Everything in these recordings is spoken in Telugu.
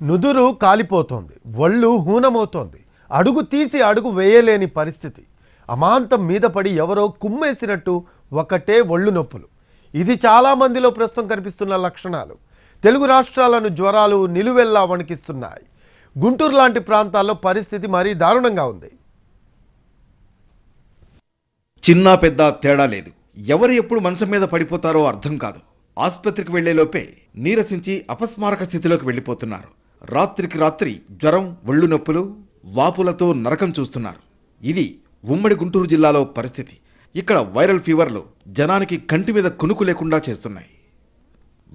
నుదురు కాలిపోతోంది ఒళ్ళు హూనమవుతోంది. అడుగు తీసి అడుగు వేయలేని పరిస్థితి. అమాంతం మీద పడి ఎవరో కుమ్మేసినట్టు ఒకటే ఒళ్ళు నొప్పులు. ఇది చాలా మందిలో ప్రస్తుతం కనిపిస్తున్న లక్షణాలు. తెలుగు రాష్ట్రాలను జ్వరాలు నిలువెల్లా వణికిస్తున్నాయి. గుంటూరు లాంటి ప్రాంతాల్లో పరిస్థితి మరీ దారుణంగా ఉంది. చిన్న పెద్ద తేడా లేదు. ఎవరు ఎప్పుడు మంచం మీద పడిపోతారో అర్థం కాదు. ఆసుపత్రికి వెళ్ళేలోపే నీరసించి అపస్మారక స్థితిలోకి వెళ్ళిపోతున్నారు. రాత్రికి రాత్రి జ్వరం ఒళ్ళు నొప్పులు వాపులతో నరకం చూస్తున్నారు. ఇది ఉమ్మడి గుంటూరు జిల్లాలో పరిస్థితి. ఇక్కడ వైరల్ ఫీవర్లు జనానికి కంటి మీద కునుకు లేకుండా చేస్తున్నాయి.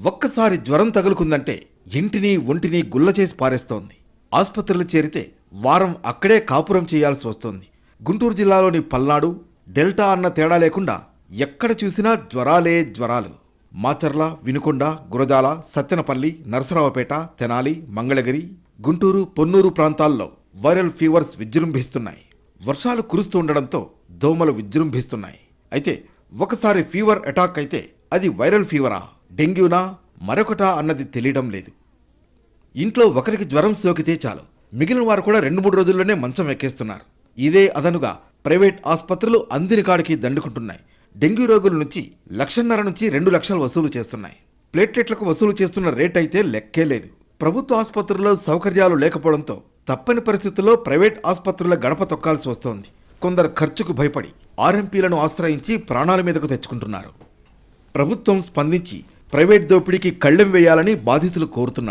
ఒక్కసారి జ్వరం తగులుకుందంటే ఇంటిని ఒంటిని గుల్ల చేసి పారేస్తోంది. ఆసుపత్రులు చేరితే వారం అక్కడే కాపురం చేయాల్సి వస్తోంది. గుంటూరు జిల్లాలోని పల్నాడు డెల్టా అన్న తేడా లేకుండా ఎక్కడ చూసినా జ్వరాలే జ్వరాలు. మాచర్ల వినుకొండ గురజాల సత్తెనపల్లి నరసరావుపేట తెనాలి మంగళగిరి గుంటూరు పొన్నూరు ప్రాంతాల్లో వైరల్ ఫీవర్స్ విజృంభిస్తున్నాయి. వర్షాలు కురుస్తూ ఉండడంతో దోమలు విజృంభిస్తున్నాయి. అయితే ఒకసారి ఫీవర్ అటాక్ అయితే అది వైరల్ ఫీవరా డెంగ్యూనా మరొకటా అన్నది తెలియడం లేదు. ఇంట్లో ఒకరికి జ్వరం సోకితే చాలు. మిగిలిన వారు కూడా రెండు మూడు రోజుల్లోనే మంచం ఎక్కేస్తున్నారు. ఇదే అదనుగా ప్రైవేట్ ఆసుపత్రులు అందిని కాడికి దండుకుంటున్నాయి. డెంగ్యూ రోగుల నుంచి లక్షన్నర నుంచి రెండు లక్షలు వసూలు చేస్తున్నాయి. ప్లేట్లెట్లకు వసూలు చేస్తున్న రేట్ అయితే లెక్కే లేదు. ప్రభుత్వ ఆసుపత్రుల్లో సౌకర్యాలు లేకపోవడంతో తప్పని పరిస్థితుల్లో ప్రైవేట్ ఆసుపత్రుల గడప తొక్కాల్సి వస్తోంది. కొందరు ఖర్చుకు భయపడి ఆర్ఎంపీలను ఆశ్రయించి ప్రాణాల మీదకు తెచ్చుకుంటున్నారు. ప్రభుత్వం స్పందించి ప్రైవేట్ దోపిడీకి కళ్ళెం వేయాలని బాధితులు కోరుతున్నారు.